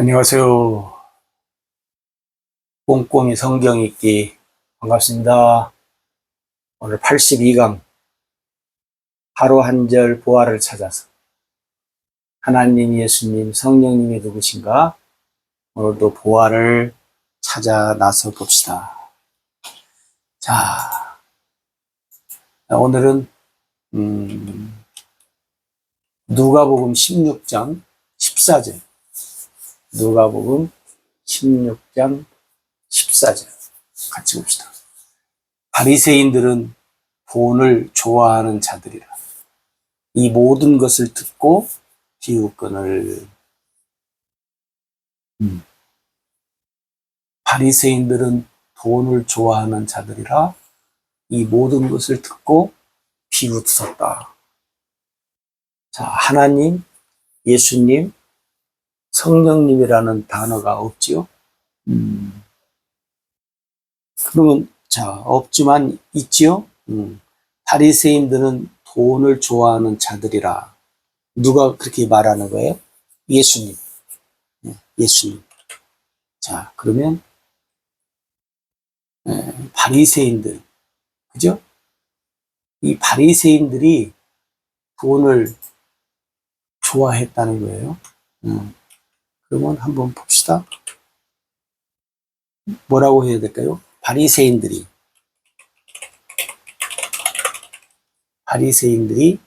안녕하세요. 꼼꼼히 성경 읽기 반갑습니다. 오늘 82강 하루 한 절 보화를 찾아서 하나님, 예수님, 성령님이 누구신가? 오늘도 보화를 찾아 나서 봅시다. 자, 오늘은 음, 누가복음 16장 14절 누가복음 16장 14절 같이 봅시다. 바리새인들은 돈을 좋아하는 자들이라. 이 모든 것을 듣고 비웃건을 음. 바리새인들은 돈을 좋아하는 자들이라 이 모든 것을 듣고 비웃었다. 자, 하나님, 예수님, 성령님이라는 단어가 없지요. 음. 그러면 자 없지만 있지요. 음. 바리새인들은 돈을 좋아하는 자들이라 누가 그렇게 말하는 거예요? 예수님. 예, 예수님. 자 그러면 에, 바리새인들 그죠? 이 바리새인들이 돈을 좋아했다는 거예요. 음. 그러면 한번 봅시다. 뭐라고 해야 될까요? 바리새인들이 바리새인들이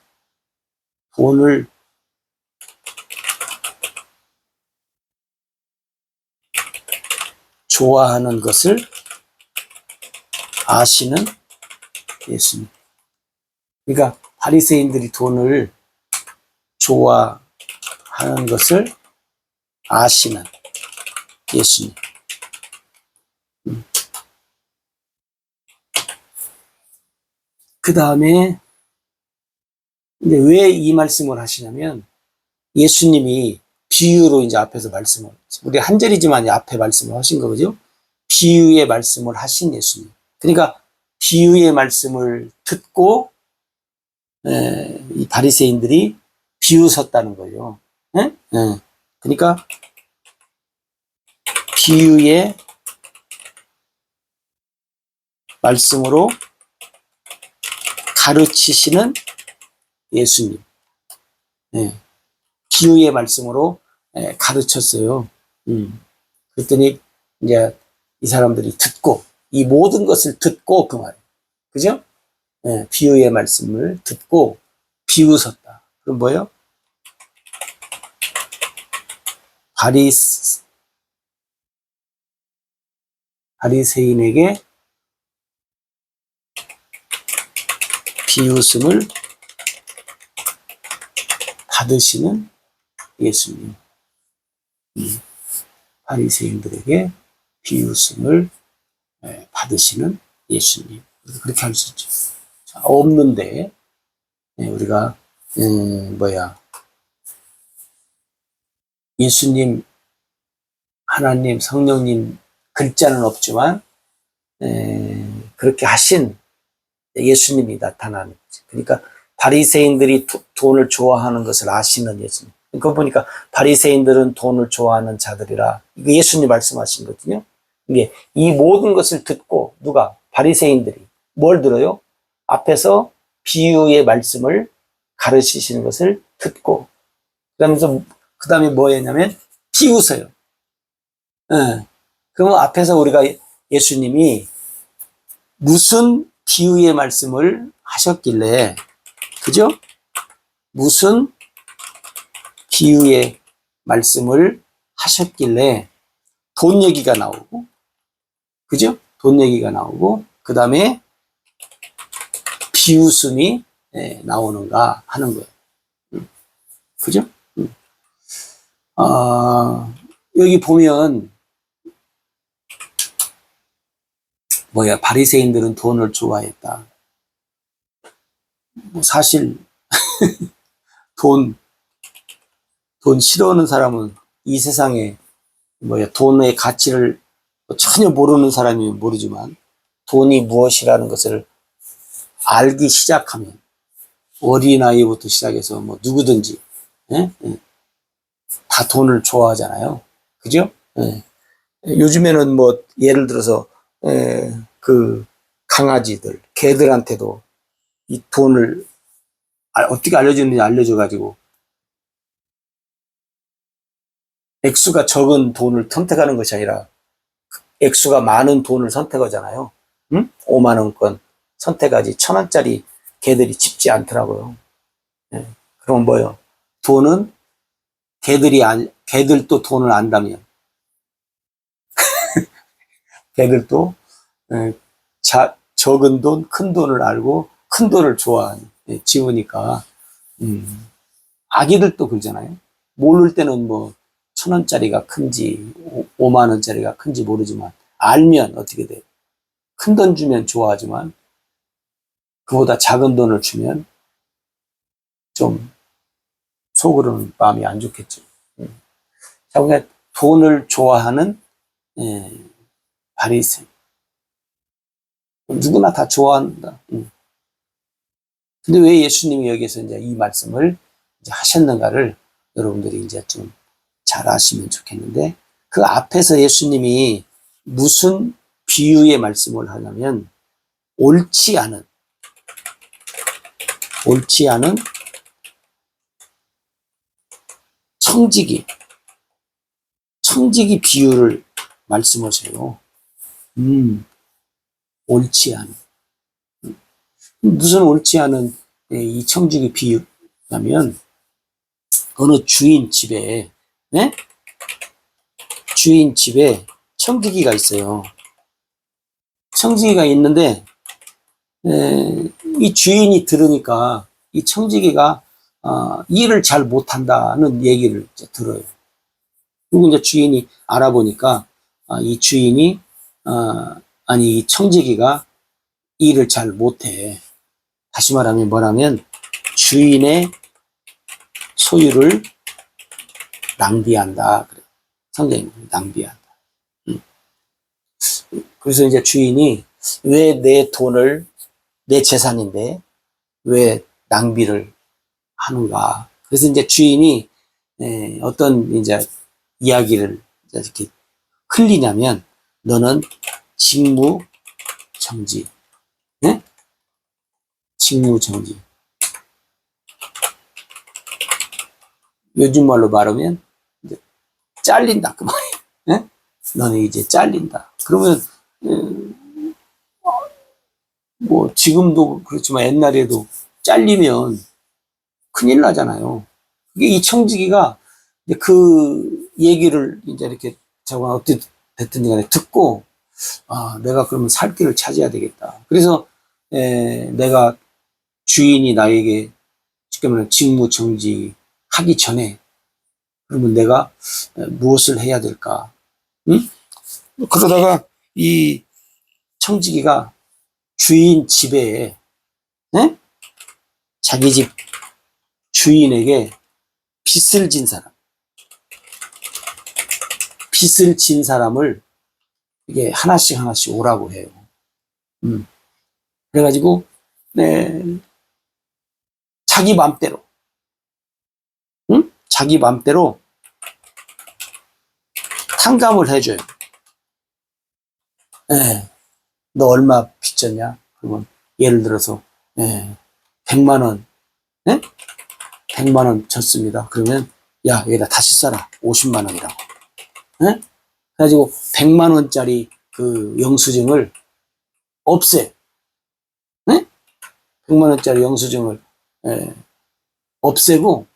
돈을 좋아하는 것을 아시는 예수님. 그러니까 바리새인들이 돈을 좋아하는 것을 아시는 예수님. 그 다음에 근데 왜 이 말씀을 하시냐면 예수님이 비유로 이제 앞에서 말씀을 우리 한 절이지만 앞에 말씀을 하신 거죠. 비유의 말씀을 하신 예수님. 그러니까 비유의 말씀을 듣고 에, 이 바리새인들이 비웃었다는 거예요. 에? 에. 그러니까 비유의 말씀으로 가르치시는 예수님. 네. 비유의 말씀으로 예, 가르쳤어요. 음. 그랬더니 이제 이 사람들이 듣고 이 모든 것을 듣고 그 말. 그죠? 예, 비유의 말씀을 듣고 비웃었다. 그럼 뭐예요? 바리스 바리새인에게 비웃음을 받으시는 예수님. 음, 바리새인들에게 비웃음을 예, 받으시는 예수님. 그렇게 할 수 있죠. 자, 없는데 예, 우리가 음, 뭐야 예수님, 하나님, 성령님 글자는 없지만 에, 그렇게 하신 예수님이 나타나는. 그러니까 바리새인들이 도- 돈을 좋아하는 것을 아시는 예수님. 그거 보니까 바리새인들은 돈을 좋아하는 자들이라 이거 예수님 말씀하신 거거든요. 이게 이 모든 것을 듣고 누가 바리새인들이 뭘 들어요? 앞에서 비유의 말씀을 가르치시는 것을 듣고 그러면서 그 다음에 뭐 했냐면 비웃어요. 예. 그러면 앞에서 우리가 예수님이 무슨 비유의 말씀을 하셨길래, 그죠? 무슨 비유의 말씀을 하셨길래 돈 얘기가 나오고, 그죠? 돈 얘기가 나오고, 그 다음에 비웃음이 예, 나오는가 하는 거예요. 음. 그죠? 음. 아, 여기 보면 뭐야 바리새인들은 돈을 좋아했다. 뭐 사실 돈, 돈 싫어하는 사람은 이 세상에 뭐야 돈의 가치를 전혀 모르는 사람이면 모르지만 돈이 무엇이라는 것을 알기 시작하면 어린아이부터 시작해서 뭐 누구든지 예? 예. 다 돈을 좋아하잖아요. 그죠? 예. 요즘에는 뭐 예를 들어서 에, 그 강아지들, 개들한테도 이 돈을 아, 어떻게 알려주는지 알려줘가지고 액수가 적은 돈을 선택하는 것이 아니라 액수가 많은 돈을 선택하잖아요. 응? 5만 원권 선택하지 천 원짜리 개들이 집지 않더라고요. 예. 그럼 뭐요? 돈은 개들이 안, 개들도 돈을 안다면 개들도 에, 자, 적은 돈, 큰 돈을 알고 큰 돈을 좋아하는 예, 지우니까 음, 아기들도 그러잖아요. 모를 때는 뭐 천 원짜리가 큰지 오- 오만 원짜리가 큰지 모르지만 알면 어떻게 돼? 큰 돈 주면 좋아하지만 그보다 작은 돈을 주면 좀 속으로는 마음이 안 좋겠죠. 음. 자, 그러니까 돈을 좋아하는 예, 바리새 누구나 다 좋아한다. 음. 근데 왜 예수님이 여기서 이제 이 말씀을 이제 하셨는가를 여러분들이 이제 좀 잘 아시면 좋겠는데 그 앞에서 예수님이 무슨 비유의 말씀을 하냐면 옳지 않은 옳지 않은 청지기 청지기 비유를 말씀하세요. 음, 옳지 않은 음. 무슨 옳지 않은 예, 이 청지기 비유냐면 어느 주인 집에 예? 주인 집에 청지기가 있어요. 청지기가 있는데 에, 이 주인이 들으니까 이 청지기가 어, 일을 잘 못한다는 얘기를 들어요. 그리고 이제 주인이 알아보니까 아, 이 주인이 어, 아니 이 청지기가 일을 잘 못해. 다시 말하면 뭐라면 주인의 소유를 낭비한다. 그래. 성경이 낭비한다. 음. 그래서 이제 주인이 왜 내 돈을 내 재산인데 왜 낭비를 하는가? 그래서 이제 주인이 에, 어떤 이제 이야기를 이렇게 흘리냐면 너는 직무 정지, 네? 직무 정지. 요즘 말로 말하면 이제 잘린다 그 말이에요. 예? 너는 이제 잘린다. 그러면 음, 뭐 지금도 그렇지만 옛날에도 잘리면 큰일 나잖아요. 그게 이 청지기가 그 얘기를 이제 이렇게 저가 어떻게 됐든지 간에 듣고 아 내가 그러면 살 길을 찾아야 되겠다. 그래서 에, 내가 주인이 나에게 쉽게 말하면 직무 정지 하기 전에 그러면 내가 에, 무엇을 해야 될까? 응? 그러다가 이 청지기가 주인 집에 에? 자기 집 주인에게 빚을 진 사람, 빚을 진 사람을 이게 하나씩 하나씩 오라고 해요. 음. 그래가지고 네, 자기 맘대로, 응? 자기 맘대로 탕감을 해줘요. 예, 너 얼마 빚졌냐? 그러면 예를 들어서 예, 100만 원, 예? 100만 원 졌습니다. 그러면 야 여기다 다시 써라 50만 원이라고. 예? 그래가지고 100만 원짜리 그 영수증을 없애. 예? 100만 원짜리 영수증을 예, 없애고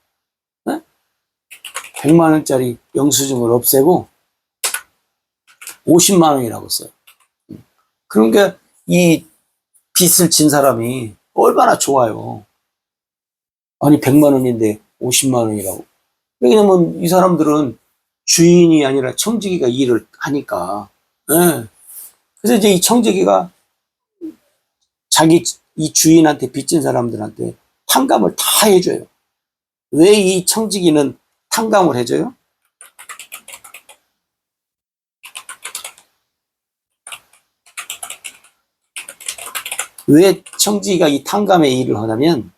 예? 100만 원짜리 영수증을 없애고 50만 원이라고 써요. 그러니까 이 빚을 진 사람이 얼마나 좋아요. 아니 100만 원인데 50만 원이라고. 왜냐면 이 사람들은 주인이 아니라 청지기가 일을 하니까. 예. 그래서 이제 이 청지기가 자기 이 주인한테 빚진 사람들한테 탕감을 다 해줘요. 왜 이 청지기는 탕감을 해줘요? 왜 청지기가 이 탕감의 일을 하냐면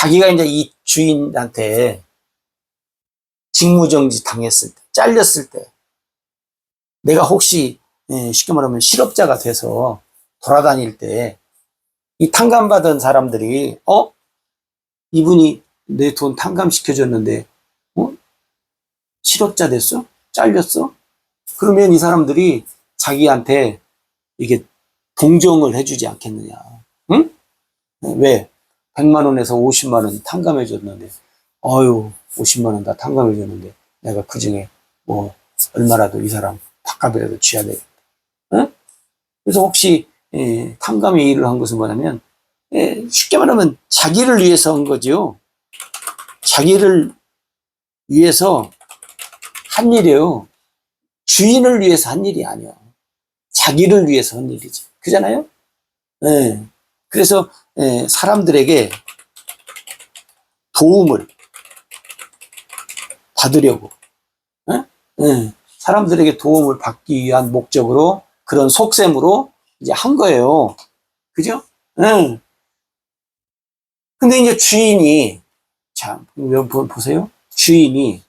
자기가 이제 이 주인한테 직무정지 당했을 때, 잘렸을 때, 내가 혹시 예, 쉽게 말하면 실업자가 돼서 돌아다닐 때 이 탕감받은 사람들이 어? 이분이 내 돈 탕감시켜줬는데 어? 실업자 됐어? 잘렸어? 그러면 이 사람들이 자기한테 이게 동정을 해주지 않겠느냐. 응? 왜? 100만 원에서 50만 원 탕감해 줬는데 어유 50만 원 다 탕감해 줬는데 내가 그 중에 뭐 얼마라도 이 사람 밥값이라도 쥐어야 되겠다. 응? 그래서 혹시 예, 탕감의 일을 한 것은 뭐냐면 예, 쉽게 말하면 자기를 위해서 한 거죠. 자기를 위해서 한 일이에요. 주인을 위해서 한 일이 아니야. 자기를 위해서 한 일이지. 그잖아요? 예. 그래서 예, 사람들에게 도움을 받으려고 예? 예, 사람들에게 도움을 받기 위한 목적으로 그런 속셈으로 이제 한 거예요. 그죠? 예. 근데 이제 주인이 자, 여러분 보세요. 주인이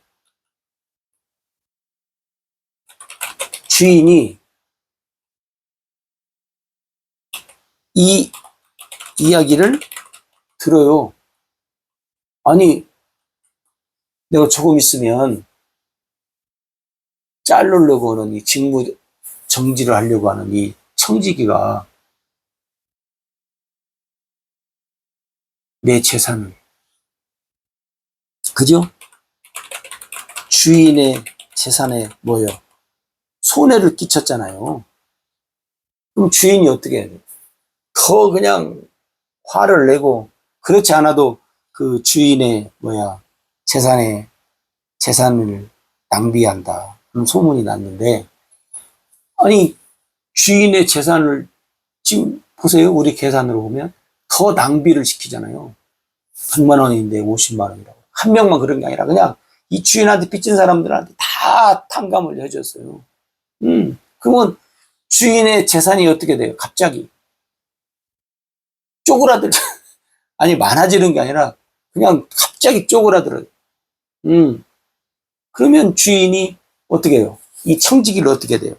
주인이 이 이야기를 들어요. 아니, 내가 조금 있으면 자르려고 하는 이 직무 정지를 하려고 하는 이 청지기가 내 재산을, 그죠? 주인의 재산에 뭐요? 손해를 끼쳤잖아요. 그럼 주인이 어떻게 해야 돼? 더 그냥 화를 내고 그렇지 않아도 그 주인의 뭐야 재산에 재산을 낭비한다 그런 소문이 났는데 아니 주인의 재산을 지금 보세요. 우리 계산으로 보면 더 낭비를 시키잖아요. 100만 원인데 50만 원이라고. 한 명만 그런 게 아니라 그냥 이 주인한테 빚진 사람들한테 다 탕감을 해줬어요. 음 그러면 주인의 재산이 어떻게 돼요? 갑자기 쪼그라들 아니 많아지는 게 아니라 그냥 갑자기 쪼그라들어요. 음. 그러면 주인이 어떻게 해요? 이 청지기를 어떻게 돼요?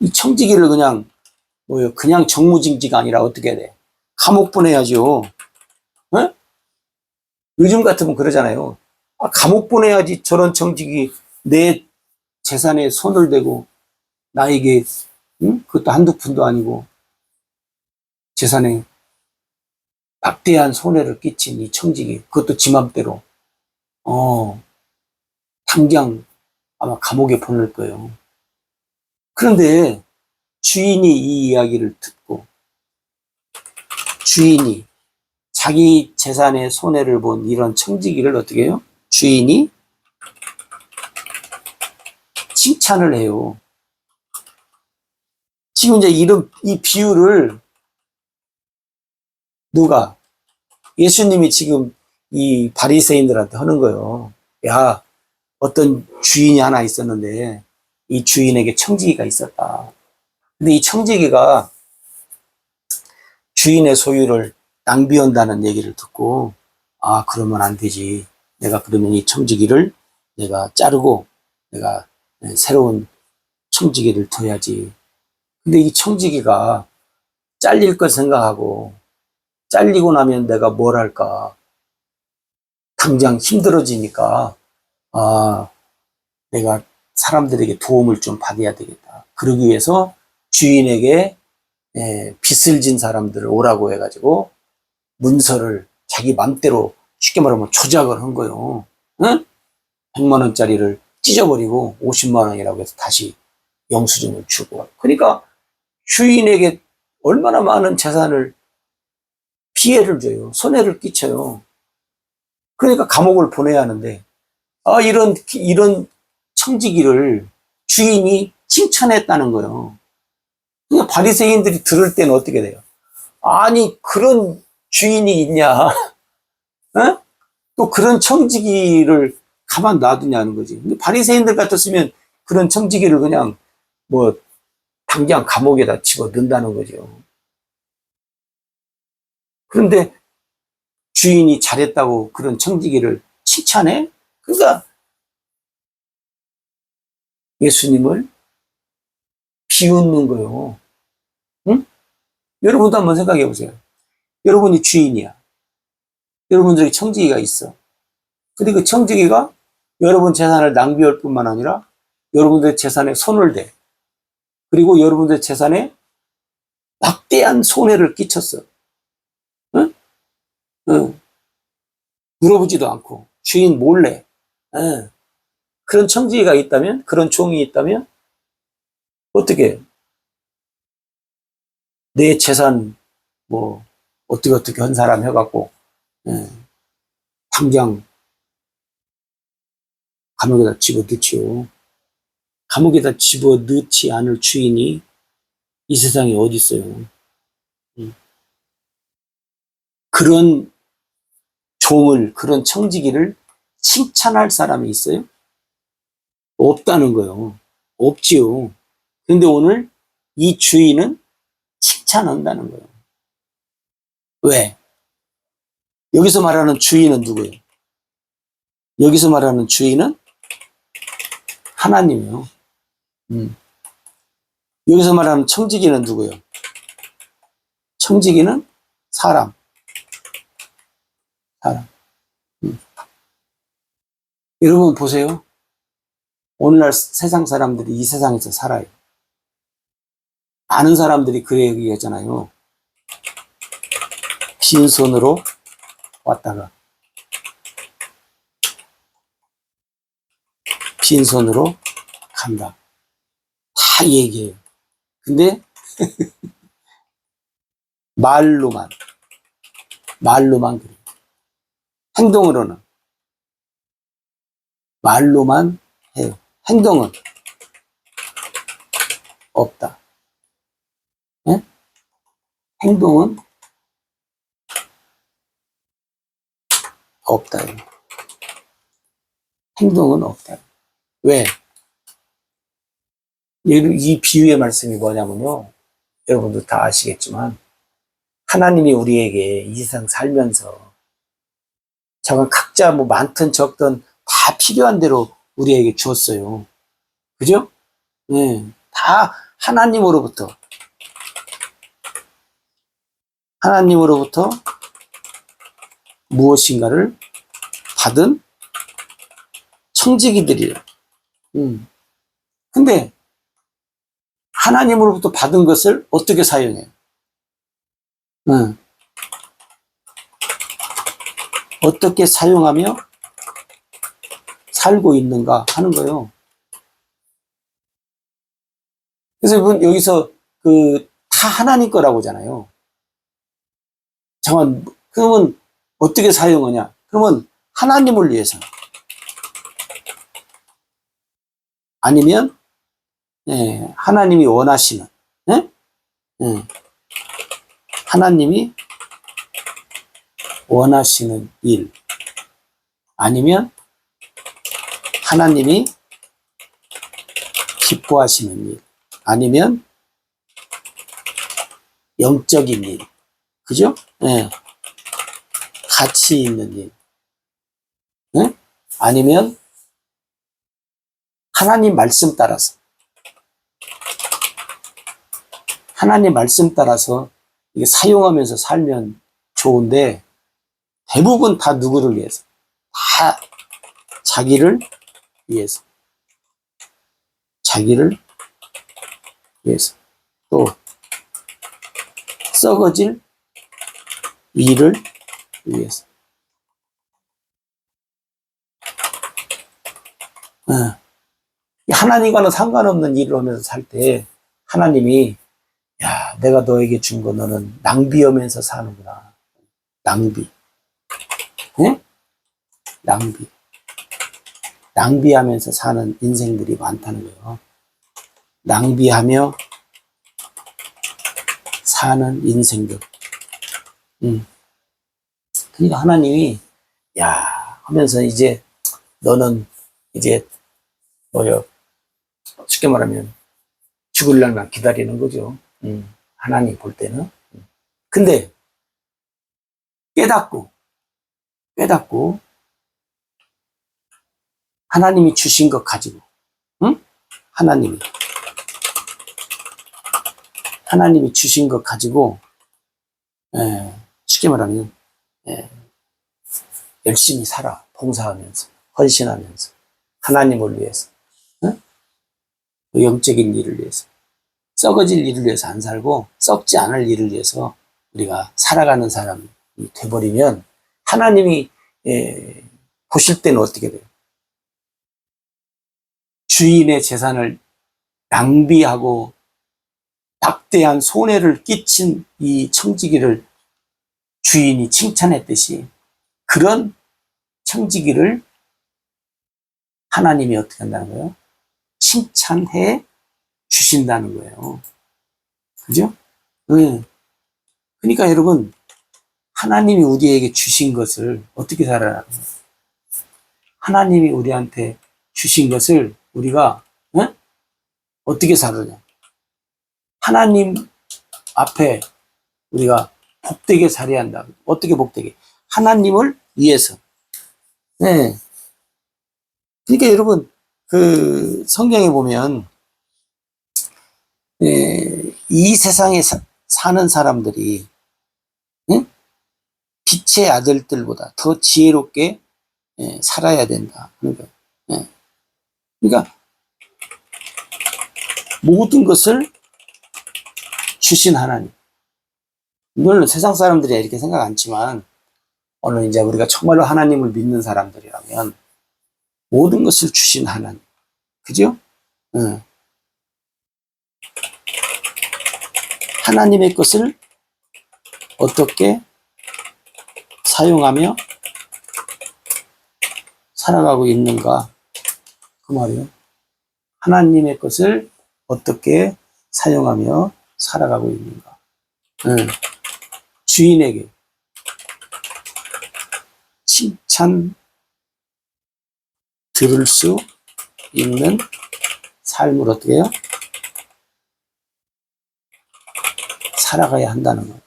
이 청지기를 그냥 뭐요? 그냥 정무징지가 아니라 어떻게 해야 돼? 감옥 보내야죠. 어? 요즘 같으면 그러잖아요. 아, 감옥 보내야지 저런 청지기 내 재산에 손을 대고 나에게 응? 그것도 한두 푼도 아니고 재산에 막대한 손해를 끼친 이 청직이 그것도 지 맘대로 어 당장 아마 감옥에 보낼 거예요. 그런데 주인이 이 이야기를 듣고 주인이 자기 재산의 손해를 본 이런 청지기를 어떻게 해요? 주인이 칭찬을 해요. 지금 이제 이런 이 비유를 누가? 예수님이 지금 이 바리새인들한테 하는 거예요. 야, 어떤 주인이 하나 있었는데 이 주인에게 청지기가 있었다. 근데 이 청지기가 주인의 소유를 낭비한다는 얘기를 듣고 아 그러면 안 되지. 내가 그러면 이 청지기를 내가 자르고 내가 새로운 청지기를 둬야지. 근데 이 청지기가 잘릴 걸 생각하고 잘리고 나면 내가 뭘 할까? 당장 힘들어지니까, 아, 내가 사람들에게 도움을 좀 받아야 되겠다. 그러기 위해서 주인에게 예, 빚을 진 사람들을 오라고 해가지고 문서를 자기 맘대로 쉽게 말하면 조작을 한 거예요. 응? 100만 원짜리를 찢어버리고 50만 원이라고 해서 다시 영수증을 주고. 그러니까 주인에게 얼마나 많은 재산을 피해를 줘요. 손해를 끼쳐요. 그러니까 감옥을 보내야 하는데, 아, 이런, 이런 청지기를 주인이 칭찬했다는 거예요. 그러니까 바리새인들이 들을 때는 어떻게 돼요? 아니, 그런 주인이 있냐? 어? 또 그런 청지기를 가만 놔두냐는 거지. 근데 바리새인들 같았으면 그런 청지기를 그냥 뭐 당장 감옥에다 집어 넣는다는 거죠. 그런데 주인이 잘했다고 그런 청지기를 칭찬해? 그러니까 예수님을 비웃는 거요. 응? 여러분도 한번 생각해 보세요. 여러분이 주인이야. 여러분들에게 청지기가 있어. 근데 그 청지기가 여러분 재산을 낭비할 뿐만 아니라 여러분들의 재산에 손을 대. 그리고 여러분들의 재산에 막대한 손해를 끼쳤어. 응? 응. 물어보지도 않고 주인 몰래. 응. 그런 청지기가 있다면, 그런 종이 있다면 어떻게 내 재산 뭐 어떻게 어떻게 한 사람 해갖고 예, 당장 감옥에다 집어넣지요. 감옥에다 집어넣지 않을 주인이 이 세상에 어디 있어요? 음. 그런 종을 그런 청지기를 칭찬할 사람이 있어요? 없다는 거요. 없지요. 근데 오늘 이 주인은 칭찬한다는 거예요. 왜? 여기서 말하는 주인은 누구예요? 여기서 말하는 주인은 하나님이요. 음. 여기서 말하는 청지기는 누구예요? 청지기는 사람. 사람. 음. 여러분 보세요. 오늘날 세상 사람들이 이 세상에서 살아요. 아는 사람들이 그래 얘기하잖아요. 빈손으로 왔다가 빈손으로 간다. 다 얘기해요. 근데 말로만 말로만 그래요. 행동으로는 말로만 해요. 행동은 없다. 예? 행동은 없다. 행동은 없다. 왜? 이 비유의 말씀이 뭐냐면요. 여러분도 다 아시겠지만, 하나님이 우리에게 이 세상 살면서, 저가 각자 뭐 많든 적든 다 필요한 대로 우리에게 주었어요. 그죠? 네. 다 하나님으로부터, 하나님으로부터 무엇인가를 받은 청지기들이에요. 음. 근데 하나님으로부터 받은 것을 어떻게 사용해요? 음. 어떻게 사용하며 살고 있는가 하는 거예요. 그래서 여러분 여기서 그 다 하나님 거라고 하잖아요. 잠깐 그러면 어떻게 사용하냐? 그러면 하나님을 위해서. 아니면 예, 하나님이 원하시는 예? 예. 하나님이 원하시는 일 아니면 하나님이 기뻐하시는 일 아니면 영적인 일 그죠? 예. 가치 있는 일. 응? 아니면 하나님 말씀 따라서 하나님 말씀 따라서 이게 사용하면서 살면 좋은데 대부분 다 누구를 위해서 다 자기를 위해서 자기를 위해서 또 썩어질 일을 위해서. 어. 하나님과는 상관없는 일을 하면서 살 때 하나님이 야 내가 너에게 준 거 너는 낭비하면서 사는구나 낭비 네? 낭비 낭비하면서 사는 인생들이 많다는 거예요 낭비하며 사는 인생들 음. 그러니까 하나님이 야 하면서 이제 너는 이제 뭐요 쉽게 말하면 죽을 날만 기다리는 거죠. 음, 하나님 볼 때는. 근데 깨닫고 깨닫고 하나님이 주신 것 가지고 응? 하나님이 하나님이 주신 것 가지고 예, 쉽게 말하면 예, 열심히 살아 봉사하면서 헌신하면서 하나님을 위해서 응? 그 영적인 일을 위해서 썩어질 일을 위해서 안 살고 썩지 않을 일을 위해서 우리가 살아가는 사람이 돼버리면 하나님이 예, 보실 때는 어떻게 돼요? 주인의 재산을 낭비하고 막대한 손해를 끼친 이 청지기를 주인이 칭찬했듯이 그런 청지기를 하나님이 어떻게 한다는 거예요? 칭찬해 주신다는 거예요. 그죠? 네. 그러니까 여러분, 하나님이 우리에게 주신 것을 어떻게 거예요? 하나님이 우리한테 주신 것을 우리가 어? 어떻게 살느냐? 하나님 앞에 우리가 복되게 살아야 한다. 어떻게 복되게? 하나님을 위해서. 네. 그러니까 여러분, 그 성경에 보면 예, 이 세상에 사, 는 사람들이 응? 빛의 아들들보다 더 지혜롭게 예, 살아야 된다. 그러니까, 예. 그러니까 모든 것을 주신 하나님. 물론 세상 사람들이 이렇게 생각 않지만 오늘 이제 우리가 정말로 하나님을 믿는 사람들이라면 모든 것을 주신 하나님. 그죠? 응. 하나님의 것을 어떻게 사용하며 살아가고 있는가? 그 말이요. 하나님의 것을 어떻게 사용하며 살아가고 있는가? 응. 주인에게 칭찬 들을 수 있는 삶을 어떻게 해요? 살아가야 한다는 거예요.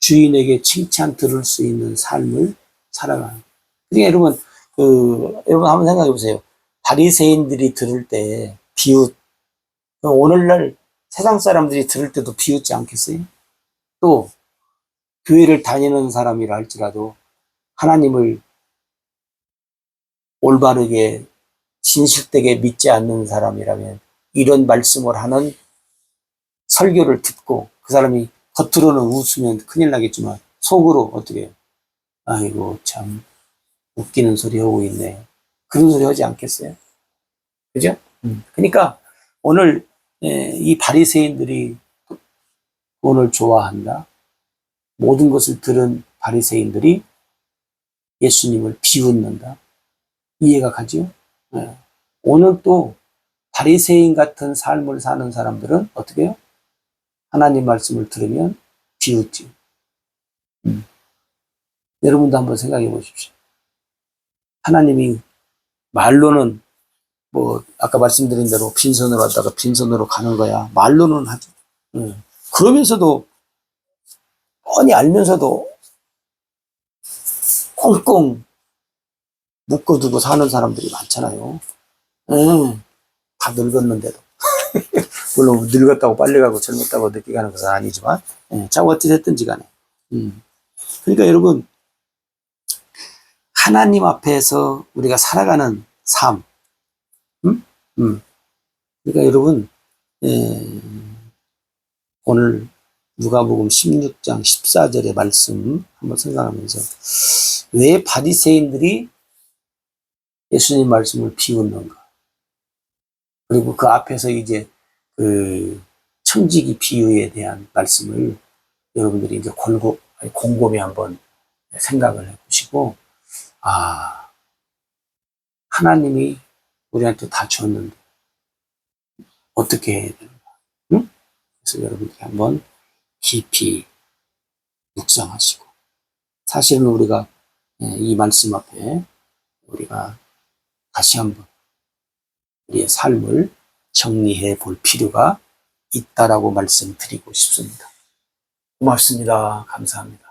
주인에게 칭찬 들을 수 있는 삶을 살아가는. 그러니까 여러분, 그, 여러분 한번 생각해 보세요. 바리새인들이 들을 때 비웃, 오늘날 세상 사람들이 들을 때도 비웃지 않겠어요? 또, 교회를 다니는 사람이라 할지라도 하나님을 올바르게 진실되게 믿지 않는 사람이라면 이런 말씀을 하는 설교를 듣고 그 사람이 겉으로는 웃으면 큰일 나겠지만 속으로 어떻게 해요? 아이고 참 웃기는 소리 하고 있네. 그런 소리 하지 않겠어요? 그죠? 음. 그러니까 오늘 예, 이 바리새인들이 돈을 좋아한다. 모든 것을 들은 바리새인들이 예수님을 비웃는다. 이해가 가죠? 예. 오늘 또 바리새인 같은 삶을 사는 사람들은 어떻게 해요? 하나님 말씀을 들으면 비웃지. 음. 여러분도 한번 생각해 보십시오. 하나님이 말로는 뭐 아까 말씀드린 대로 빈손으로 왔다가 빈손으로 가는 거야. 말로는 하죠. 음. 그러면서도 뻔히 알면서도 꽁꽁 묶어두고 사는 사람들이 많잖아요. 음. 다 늙었는데도. 물론 늙었다고 빨리 가고 젊었다고 늦게 가는 것은 아니지만, 예, 자, 어찌됐든지 간에. 음. 그러니까 여러분, 하나님 앞에서 우리가 살아가는 삶, 음? 음. 그러니까 여러분, 예, 오늘 누가복음 16장 14절의 말씀 한번 생각하면서 왜 바리새인들이 예수님 말씀을 비웃는가? 그리고 그 앞에서 이제 그 청지기 비유에 대한 말씀을 여러분들이 이제 골고 곰곰이 한번 생각을 해보시고 아 하나님이 우리한테 다 줬는데 어떻게 해야 되는가? 응? 그래서 여러분들이 한번 깊이 묵상하시고 사실은 우리가 이 말씀 앞에 우리가 다시 한번 우리의 삶을 정리해 볼 필요가 있다라고 말씀드리고 싶습니다. 고맙습니다. 감사합니다.